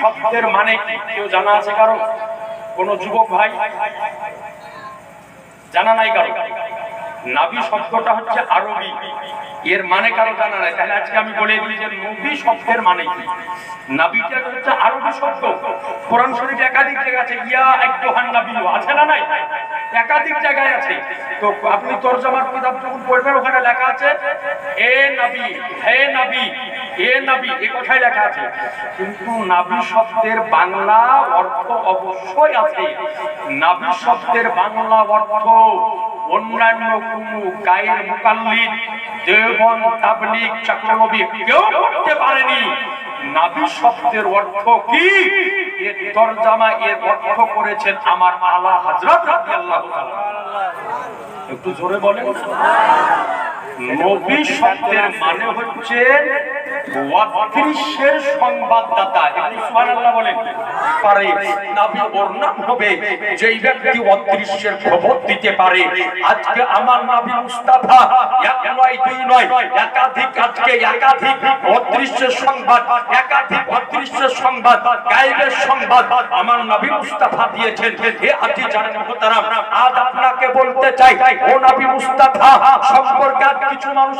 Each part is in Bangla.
শব্দের মানে কেউ জানা আছে কারও? কোন যুবক ভাই? জানা নাই কারও? নাবি শব্দটা হচ্ছে আরবি। এর মানে কারও জানা নাই। তাহলে আজকে আমি বলে দিই যে নবী শব্দের মানে কি? নাবিটা হচ্ছে আরবি শব্দ। কোরআন শরীফে একাধিক জায়গা আছে। ইয়া একদোহান নাবি আছে না নাই? একাধিক জায়গায় আছে। তো আপনি তরজমার কিতাব যখন পড়বেন, ওখানে লেখা আছে এ নবী, হে নবী এ নবী লেখা আছে? কিন্তু বাংলা অর্থ অবশ্যই আছে। নাবি বাংলা অর্থ অন্যান্য কেউ করতে পারেনি। নাবি অর্থ কি? এর তরজামা, এর অর্থ করেছেন আমার আলা হযরত একটু জোরে বলেন। নবী শব্দের মানে হচ্ছে অদৃশ্যের সংবাদদাতা সুবহানাল্লাহ বলেন, পারে নবী ওর নাম হবে, যেই ব্যক্তি খবর দিতে পারে। আজকে আমার নবী মুস্তাফা, এক নয়, দুই নয়, একাধিক, আজকে একাধিক সংবাদ একাধিক সংবাদ সংবাদ আমার নবী মুস্তাফা দিয়েছেন। হে আজি জানেন আজ আপনাকে বলতে চাই, ও নবী মুস্তাফা, সম্পর্কে কিছু মানুষ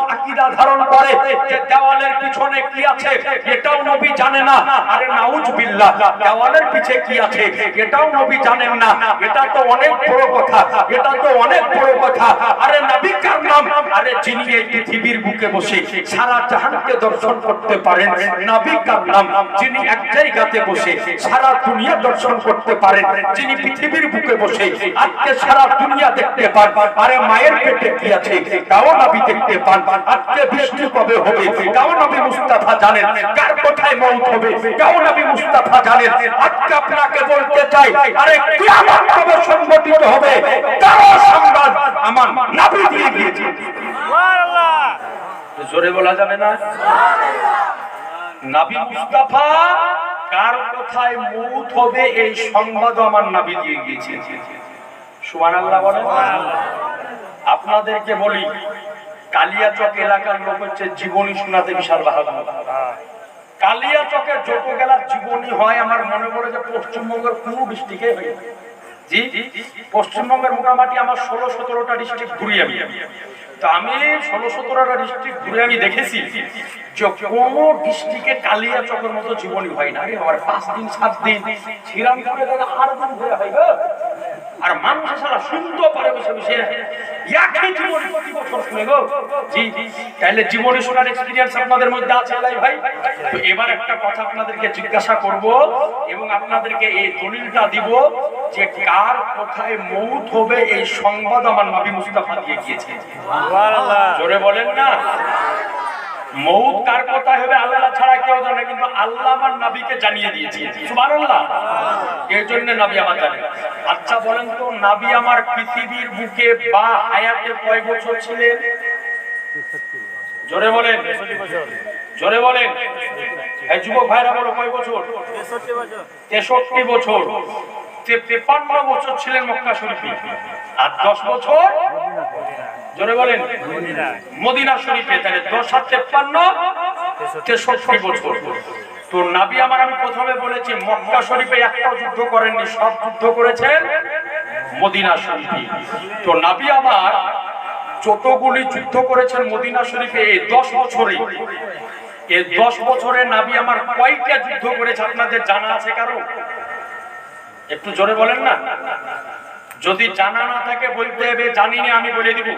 ধারণ করে যে দেওয়ালের পিছনে কি আছে? এটাও নবী জানে না। আরে নাউজ বিল্লাহ দেওয়ালের পিছে কি আছে? এটাও নবী জানেন না। এটা তো অনেক বড় কথা। এটা তো অনেক বড় কথা। আরে নবী কার নাম? আরে যিনি এই পৃথিবীর বুকে বসে সারা জাহানকে দর্শন করতে পারেন, নবী কার নাম? যিনি এক জায়গাতে বসে সারা দুনিয়া দর্শন করতে পারেন, যিনি পৃথিবীর বুকে বসে আজকে সারা দুনিয়া দেখতে পান। আরে মায়ের পেটে কি আছে? তাও নবী দেখতে পান। আজকে বৃষ্টি কবে হবে। তাও নবী মুস্তাফা জানেন কার কোথায় মৌত হবে? তাও নবী মুস্তাফা জানেন। আজকে আপনাকে বলতে চাই আরে কিয়ামত কবে সংগঠিত হবে? তারও সংবাদ আমার নবী দিয়ে দিয়েছে। জোরে বলা যাবে না? নাবি মুস্তাফা কার কোথায় মৌত হবে এই সংবাদ আমার নাবি দিয়ে গিয়েছে সুবহানাল্লাহ বলেন। আপনাদেরকে বলি কালিয়াচক এলাকার লোক হচ্ছে জীবনী শোনাতে বিশাল বাহাদুর। কালিয়াচকে যত গেলার জীবনী হয়, আমার মনে পড়ে যে পশ্চিমবঙ্গের কোন ডিস্ট্রিক্টে হয় জি, পশ্চিমবঙ্গের মোটামুটি আমার ষোলো সতেরোটা ডিস্ট্রিক্ট ঘুরি আমি। তো আমি ষোলো সতেরোটা ডিস্ট্রিক্ট ঘুরে আমি দেখেছি যে কোনো ডিস্ট্রিক্টে কালিয়া চকের মতো জীবনী হয় না। আমার পাঁচ দিন, সাত দিন, শ্রীরামপুরে আট দিন ঘুরে হয়। আর মানুষ সারা সুন্দর পারে বসে বসে। একই জীবনী প্রতি বছর শুনে গো। জি তাহলে জীবনী শোনার এক্সপিরিয়েন্স আপনাদের মধ্যে আছে আলাই ভাই? তো এবার একটা কথা আপনাদেরকে জিজ্ঞাসা করব এবং আপনাদেরকে এই দলিলটা দিব যে কার কোথায় মৌত হবে এই সংবাদ আমার নবী মুস্তাফা দিয়ে গিয়েছে। জোরে বলেন না? মৌত কার কথা হবে আল্লাহ ছাড়া কেউ জানে, কিন্তু আল্লাহ আমার নবীকে জানিয়ে দিয়েছে। সুবহানাল্লাহ। এর জন্য নবী আমার জানে। আচ্ছা বলেন তো, নবী আমার পৃথিবীর বুকে বা হায়াতে কয় বছর ছিলেন? জোরে বলেন। জোরে বলেন। এই যুবক ভাইরা বলো, কয় বছর? তেষট্টি বছর। তেপান্ন বছর ছিলেন মক্কা শরীফে। আর দশ বছর? জোরে বলেন। মদিনা শরীফে তাহলে দশ আর তেপ্পান্ন? তেষট্টি বছর। তো নাবি আমার আমি প্রথমে বলেছি, মক্কা শরীফে একটাও যুদ্ধ করেননি, সব যুদ্ধ করেছেন মদিনা শরীফে। তো নাবি আমার যতগুলি যুদ্ধ করেছেন মদিনা শরীফে, এই দশ বছরে, এই দশ বছরে নাবি আমার কয়টা যুদ্ধ করেছে আপনাদের জানা আছে কারও? একটু জোরে বলেন না। যদি জানা না থাকে বলতে হবে জানি না আমি বলে দিব।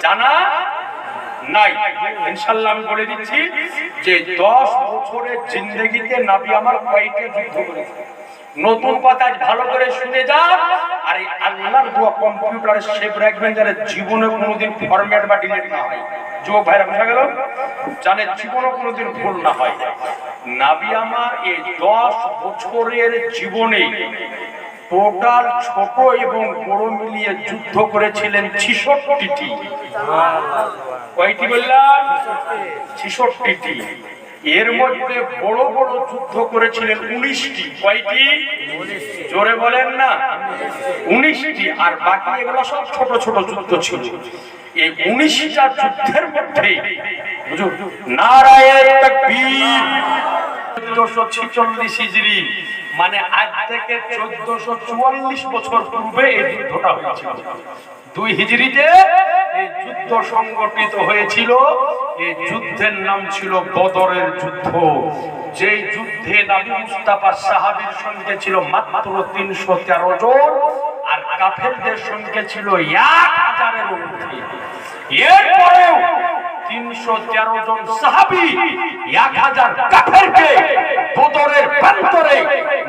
জানা নাই। ইনশাল্লাহ আমি বলে দিচ্ছি যে দশ বছরের জিন্দগিতে নাবি আমার কয়েকটা যুদ্ধ করেছে নতুন কথা ভালো করে শুনে যান আর এই আল্লাহর দোয়া কম্পিউটারে সেভ রাখবেন যারা জীবনে কোনোদিন ফরম্যাট বা ডিলিট না হয়। যুবক ভাইরা, বোঝা গেল? জানে জীবনে কোনোদিন ভুল না হয়। নাবি আমার এই দশ বছরের জীবনে টোটাল ছোট এবং বড় মিলিয়ে যুদ্ধ করেছিলেন ছিষট্টিটি। কয়টি বললাম? ছিষট্টিটি। এর মধ্যে বড় বড় যুদ্ধ করেছিলেন উনিশটি। কয়টি? জোরে বলেন না। উনিশটি। আর বাকি এগুলো সব ছোট ছোট যুদ্ধ ছিল। এই উনিশটা যুদ্ধের মধ্যে নারায়ণ চোদ্দশো ছিচল্লিশ মানে আজ থেকে চোদ্দশো চুয়াল্লিশ বছর পূর্বে এই যুদ্ধটা হয়েছিল। দুই হিজড়িতে এই যুদ্ধ সংগঠিত হয়েছিল। এই যুদ্ধের নাম ছিল বদরের যুদ্ধ। যেই যুদ্ধে নবী মুস্তাফা সাহাবীর সঙ্গে ছিল মাত্র তিনশো তেরো জন আর কাফেরদের সঙ্গে ছিল এক হাজারের ঊর্ধ্বে এরপরেও তিনশো তেরো জন সাহাবি এক হাজার কাফেরকে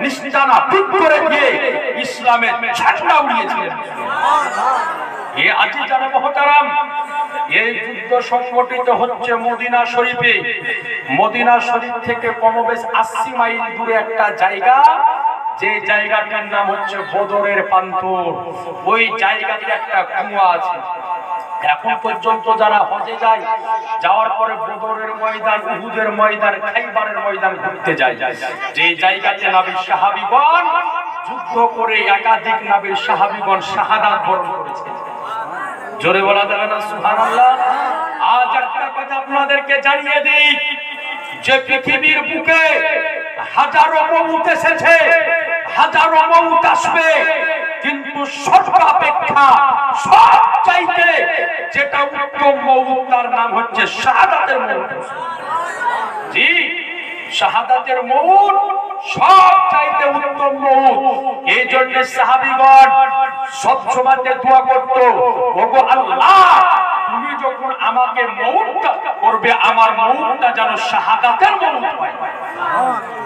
নিস্তানা পিট করে দিয়ে ইসলামের ঝান্ডা উড়িয়েছিলেন। আজি জানা মহতারাম, এই যুদ্ধ সংগঠিত হচ্ছে মদিনা শরীফে। মদিনা শরীফ থেকে কমবেশ আশি মাইল দূরে একটা জায়গা। যে জায়গাটার নাম হচ্ছে বদরের পান্তর। ওই জায়গাতে একটা কুয়া আছে। এখন পর্যন্ত যারা হজে যায়, যাওয়ার পরে বদরের ময়দান, উহুদের ময়দান, খাইবারের ময়দান ঘুরতে যায়। যে জায়গাতে নাবির সাহাবিগণ যুদ্ধ করে একাধিক নাবির সাহাবিগণ শাহাদাত বরণ করেছে। জোরে বলা যাবে না, সুবহানাল্লাহ? আজ একটা কথা আপনাদেরকে জানিয়ে দিই। যে পৃথিবীর বুকে হাজারো মৌত এসেছে, হাজারো মৌত আসবে। কিন্তু সর্বাপেক্ষা সব চাইতে যেটা উত্তম মৌত তার নাম হচ্ছে শাহাদাতের মৌত জি, শাহাদাতের মৌত সব চাইতে উত্তম এই জন্য সাহাবিগণ সব দোয়া করতো, ওগো আল্লাহ, তুমি যখন আমাকে মৌতটা করবে, আমার মৌতটা যেন শাহাদাতের মৌত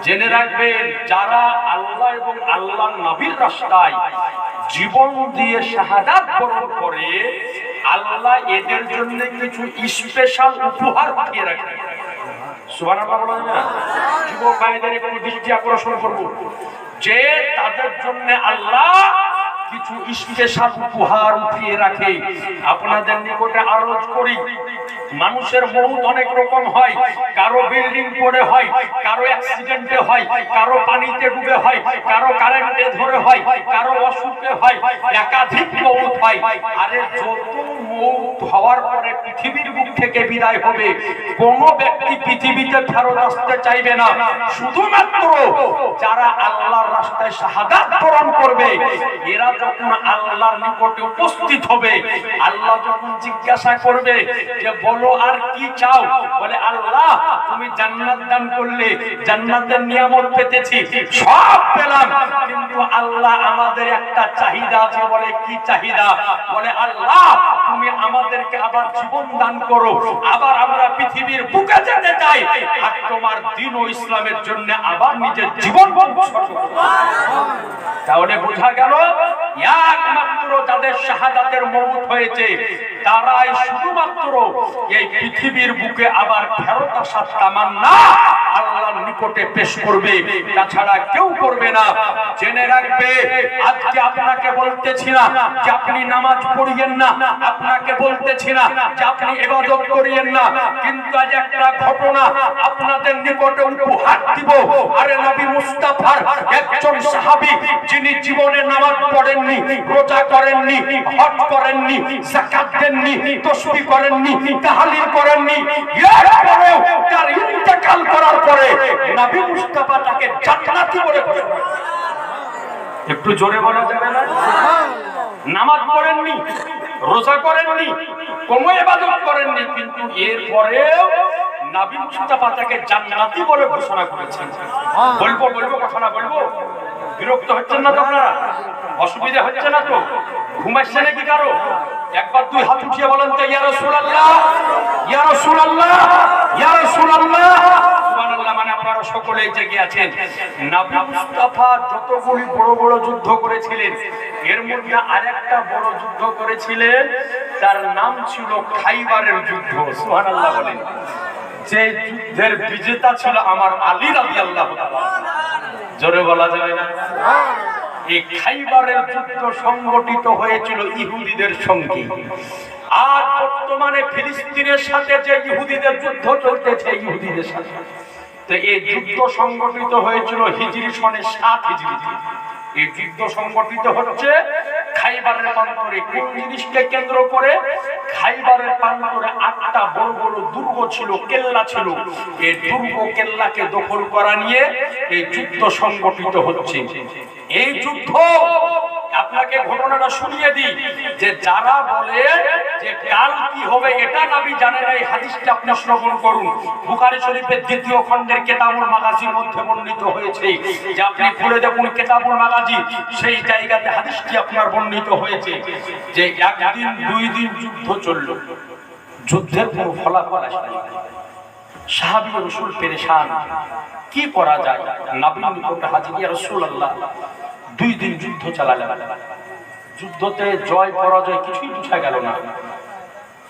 জেনে রাখবেন, যারা আল্লাহ এবং আল্লাহ নবীর রাস্তায় জীবন দিয়ে শাহাদাত বরণ করে, আল্লাহ এদের জন্য কিছু স্পেশাল উপহার দিয়ে যে তাদের জন্য আল্লাহ কিছু উপহার উঠিয়ে রাখে। আপনাদের নিকটে আরজ করি মানুষের মৌত অনেক রকম হয়। কারও বিল্ডিং পড়ে হয়, কারও অ্যাক্সিডেন্টে হয়, কারও পানিতে ডুবে হয়, কারও কারেন্টে ধরে হয়, কারও অসুখে হয়, একাধিক মৌত হয়। আরে যত মৌত হওয়ার পরে পৃথিবীর বুক থেকে বিদায় হবে, কোন ব্যক্তি পৃথিবীতে ফেরত আসতে চাইবে না। শুধুমাত্র যারা আল্লাহর রাস্তায় শাহাদাত বরণ করবে, এরা যখন আল্লাহর নিকটে উপস্থিত হবে, আল্লাহ যখন জিজ্ঞাসা করবে যে, বলো আর কি চাও? বলে, আল্লাহ, তুমি জান্নাত দান করলে, জান্নাতের নিয়ামত পেতেছি, সব পেলাম। কিন্তু আল্লাহ আমাদের একটা চাহিদা আছে। বলে, কি চাহিদা? বলে, আল্লাহ, তুমি আমাদেরকে আবার জীবন দান করো। আবার আমরা পৃথিবীর বুকে যেতে চাই। আর তোমার দিন ও ইসলামের জন্য আবার নিজের জীবন তাহলে বোঝা গেল, একমাত্র যাদের শাহাদাতের মৌত হয়েছে, তারাই শুধুমাত্র এই পৃথিবীর বুকে আবার ফেরত আসার তামান্না আল্লাহর নিকটে পেশ করবে। তাছাড়া কেউ করবে না। জেনে রাখবে, আজকে আপনাকে বলতেছি না যে আপনি নামাজ পড়িয়েন না। আপনাকে বলতেছি না যে আপনি ইবাদত করিয়েন না। কিন্তু আজ একটা ঘটনা আরে নবী মুস্তাফার একজন যিনি জীবনে নামাজ পড়েননি, রোজা করেননি, হজ করেননি, যাকাত দেননি করেননি, তাহলিল করেননি, এরপরেও তার ইন্তেকাল করার পরে নবী মুস্তাফা তাকে জান্নাতি বলে একটু জোরে বলা যাবে না? নামাজ পড়েননি, রোজা করেননি, কোনো ইবাদত করেননি, কিন্তু এরপরেও নবী মুস্তাফা তাকে জান্নাতি বলে ঘোষণা করেছেন। বলব বলব কথা না বলব? বিরক্ত হচ্ছেন না তো আপনারা অসুবিধা হচ্ছে না তো? ঘুমাচ্ছে নাকি কারও? একবার দুই হাত উঠিয়ে বলেন তো ইয়া রাসূলুল্লাহ ইয়া রাসূলুল্লাহ ইয়া রাসূলুল্লাহ। সুবহানাল্লাহ মানে আপনারা সকলেই জেগে আছেন। নবী মুস্তাফা যতগুলি বড় বড় যুদ্ধ করেছিলেন এর মধ্যে আরেকটা বড় যুদ্ধ করেছিলেন তার নাম ছিল খাইবারের যুদ্ধ। সুবহানাল্লাহ বলেন। যুদ্ধের বিজেতা ছিল আমার আলী তাআলা। জোরে বলা যাবে না? এই খাইবারের যুদ্ধ সংগঠিত হয়েছিল ইহুদিদের সঙ্গে। আর বর্তমানে ফিলিস্তিনের সাথে যে ইহুদিদের যুদ্ধ চলতেছে, ইহুদিদের সাথে। তো এই যুদ্ধ সংগঠিত হয়েছিল হিজরি সনে সাত হিজরি এই যুদ্ধ সংগঠিত হচ্ছে খাইবারের প্রান্তরে কোন জিনিসকে কেন্দ্র করে। খাইবারের প্রান্তরে আটটা বড় বড় দুর্গ ছিল, কেল্লা ছিল। এই দুর্গ কেল্লাকে দখল করা নিয়ে এই যুদ্ধ সংগঠিত হচ্ছে। এই যুদ্ধ আপনাকে ঘটনাটা শুনিয়ে দিই, যে যারা বলে যে কাল কি হবে এটা নাবি জানেন এই হাদিসটা আপনি শ্রবণ করুন। বুখারী শরীফের দ্বিতীয় খণ্ডের কেতাবুল মাগাজির মধ্যে বর্ণিত হয়েছে যে আপনি খুলে দেখুন কেতাবুল মাগাজি সেই জায়গাতে হাদিসটি আপনার বর্ণিত হয়েছে যে একদিন, দুই দিন যুদ্ধ চলল। যুদ্ধের কোনো ফলাফল আসেনি। সাহাবি রসুল পেরেশান, কি করা যায়? নিকটে হাজির, ইয়া রাসূলুল্লাহ দুই দিন যুদ্ধ চালালেন। যুদ্ধতে জয়, পরাজয় কিছুই বুঝা গেল না।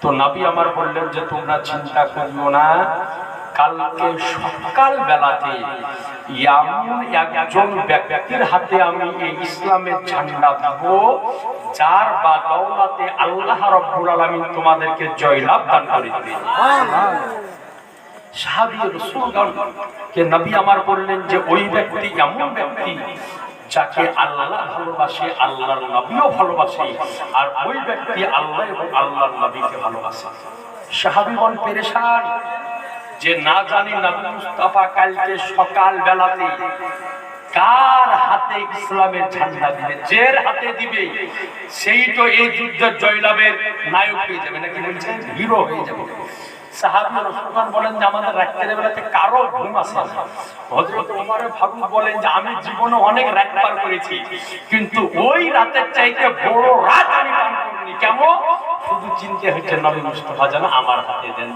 তো নাবি আমার বললেন যে, তোমরা চিন্তা করিও না। কালকে সকাল বেলাতে একজন ব্যক্তির হাতে আমি এই ইসলামের ঝান্ডা দেব, যার বা দৌলাতে আল্লাহ রব্বুল আলামিন তোমাদেরকে জয়লাভ দান করে দিবেন সাহাবী রাসূলগণকে নবী আমার বললেন যে, ওই ব্যক্তি এমন ব্যক্তি যাকে আল্লাহ ভালোবাসে, আল্লাহর নবীও ভালোবাসে, আর ওই ব্যক্তি আল্লাহ এবং আল্লাহর নবীকে ভালোবাসে। সাহাবীগণ পেরেশান যে না জানি নবী মুস্তাফা কালকে সকাল বেলাতে কার হাতে ইসলামের ঝান্ডা দিবে, জের হাতে দিবে, সেই তো এই যুদ্ধের জয়লাভের নায়ক হয়ে যাবে, নাকি বলছেন হিরো হয়ে যাবে।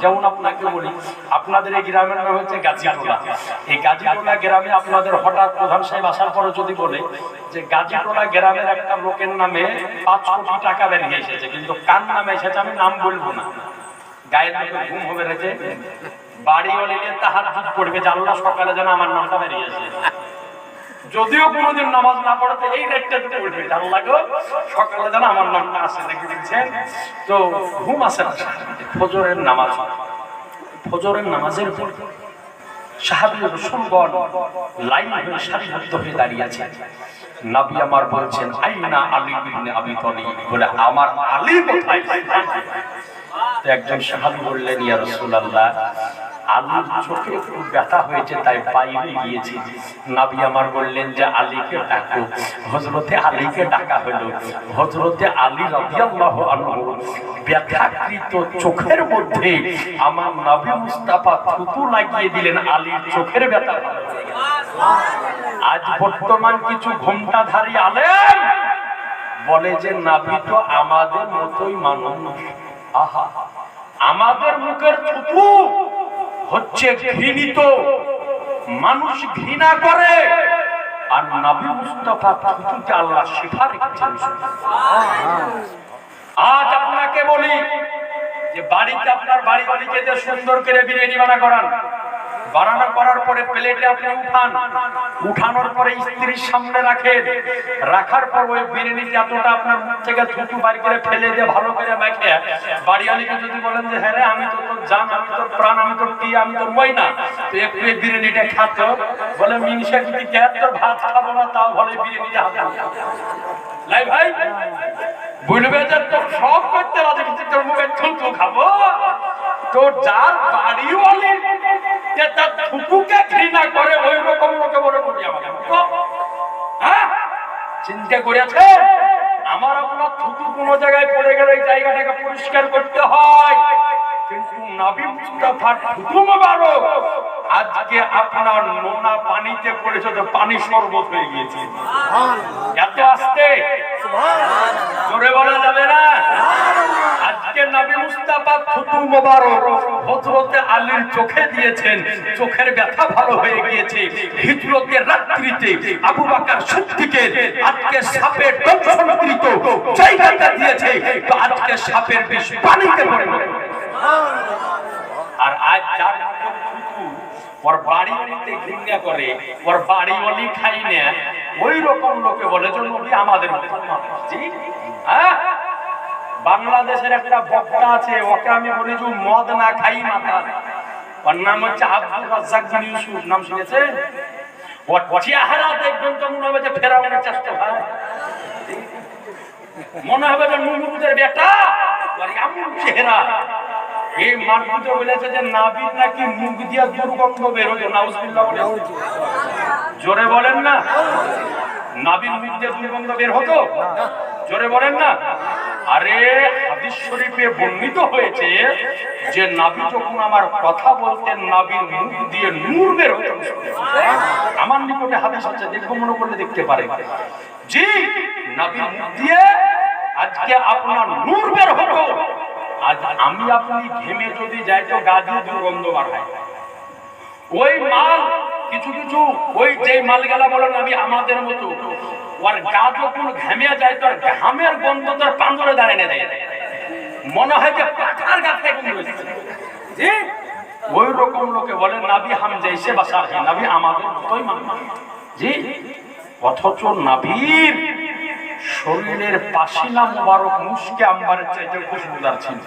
যেমন আপনাকে বলি, আপনাদের এই গ্রামের নাম হচ্ছে গাজীটোলা। এই গাজীটোলা গ্রামে আপনাদের হঠাৎ প্রধান সাহেব আসার পরে যদি বলে যে, গাজীটোলা গ্রামের একটা লোকের নামে পাঁচ টাকা বেরিয়ে এসেছে, কিন্তু কার নামে এসেছে আমি নাম বলব না। তাহার পড়বে সকালে যেন আমার নামটা যদিও কোনোদিন নামাজ না পড়াতে এই রেটটা তো পড়বে আল্লাহ গো, সকালে যেন আমার নামটা আসে, দেখে দিচ্ছেন? তো ঘুম আসে না। ফজরের নামাজ। ফজরের নামাজের হয়ে নবী আমার বলছেন বলে, আমার আলী কোথায়? একজন সাহাবী বললেন, ইয়া রাসূলুল্লাহ, আলীর চোখে একটু ব্যথা হয়েছে, তাই বাইরে গিয়েছি। নাবি আমার বললেন যে, আলীকে ডাকো। হজরতে আলীকে ডাকা হলো। হজরতে আলী রাদিয়াল্লাহু আনহু ব্যথাকৃত চোখের মধ্যে আমার নবী মুস্তাফা থুতু লাগিয়ে দিলেন, আলীর চোখের ব্যথা। আজ বর্তমান কিছু ঘোমটাধারী আলেম বলে যে, নাবি তো আমাদের মতোই মানুষ। আহা, আমাদের মুখের থুতু হচ্ছে ঘৃণিত। মানুষ ঘৃণা করে। আর নবী মুস্তফা থুতুকে আল্লাহ শিফা রেখেছেন। আজ আপনাকে বলি যে বাড়িতে আপনার বাড়ি যে সুন্দর করে বিরিয়ানি বানা করান। বানানো করার পরে প্লেটে আপনি উঠান। উঠানোর পরে স্ত্রীর সামনে রাখেন। রাখার পর ওই বিরিয়ানি এতটা আপনার মুখ থেকে থুতু বাড়ি করে ফেলে দিয়ে ভালো করে মেখে, বাড়িওয়ালিকে যদি বলেন যে হ্যাঁ আমি তো তোর জান, আমি তোর প্রাণ, আমি তোর টি আমি তোর ময়না। তো একটু বিরিয়ানিটা খাতো। বলে, মিনসা, যদি কে তোর ভাত খাব না, তাও বলে বিরিয়ানিটা হাতে লাই ভাই, বলবে যে, তোর সব করতে রাজি তোর মুখে থুতু খাব। তোর যার বাড়িওয়ালি যে তার থুতুকে ঘৃণা করে ওই রকম লোকে বলে আমাকে হ্যাঁ? চিন্তা করেছে? আমার আপনার থুতু কোনো জায়গায় পড়ে গেলে এই জায়গাটাকে পরিষ্কার করতে হয়। কিন্তু নাবি মুস্তাফার থুতু মোবারক আজকে আপনার নোনা পানিতে পড়েছে তো পানি শরবত হয়ে গিয়েছে। এত আসতে? জোরে বলা যাবে না? আজকে নবী মুস্তাফা থুতু মোবারক হযরতে আলীর চোখে দিয়েছেন চোখের ব্যথা ভালো হয়ে গিয়েছে হিজরতের রাত্রিতে আবু বকর সিদ্দিকের আজকে সাপের দংশনকৃত জায়গাটা দিয়েছে তো আজকে সাপের বিষ পানিতে পরিণত। আর আজ যার থুতু ওর বাড়ি অলিতে ঘৃণা করে, ওর বাড়ি অলি খাই না ওই রকম লোকে বলে যে, নবী আমাদের মতো। জি হ্যাঁ বাংলাদেশের একটা বক্তা আছে, ওকে আমি বলি যে মদ না খাই মাথা ওর নাম হচ্ছে আব্দুল রাজ্জাক বিন ইউসুফ। নাম শুনেছেন? ও চেহারা দেখবেন তো মনে হবে যে ফেরাউনের চেষ্টা ভাই। মনে হবে যে নুমুদের বেটা আর এমন চেহারা। এই মানবুতে বলেছে যে নাবির নাকি মুখ দিয়া দুর্গন্ধ বেরোয়, নাউজুবিল্লাহ বলে জোরে বলেন না। নাবির মুখ দিয়ে দুর্গন্ধ বের হতো? জোরে বলেন না। আরে হাদিস শরীফে বর্ণিত হয়েছে যে নাবি যখন আমার কথা বলতেন, নাবির মুখ দিয়ে নূর বের হতো। আমার নিকটে হাদিস আছে দেখো মনে করলে দেখতে পারে। জি, নাবির মুখ দিয়ে আজকে আপনার নূর বের হতো আজ আমি আপনি ঘেমে যদি যাই তো গা দিয়ে দুর্গন্ধ বার হয়। ওই মাল কিছু কিছু ওই যে মালগুলা বলেন আমি আমাদের মতো। ওর গা যখন ঘামে যায়, তোর ঘামের গন্ধ তোর পান্দরে দাঁড়িয়ে দেয়। মনে হয় যে পাখার গা থেকে? ওই রকম লোকে বলে নাবি হাম যাইছে বা সাহি নাবি আমাদের মতোই জি? অথচ নাবির শরীরের পাশিনা মুবারক মুসকে আম্বারের চাইতে খুশবুদার ছিল।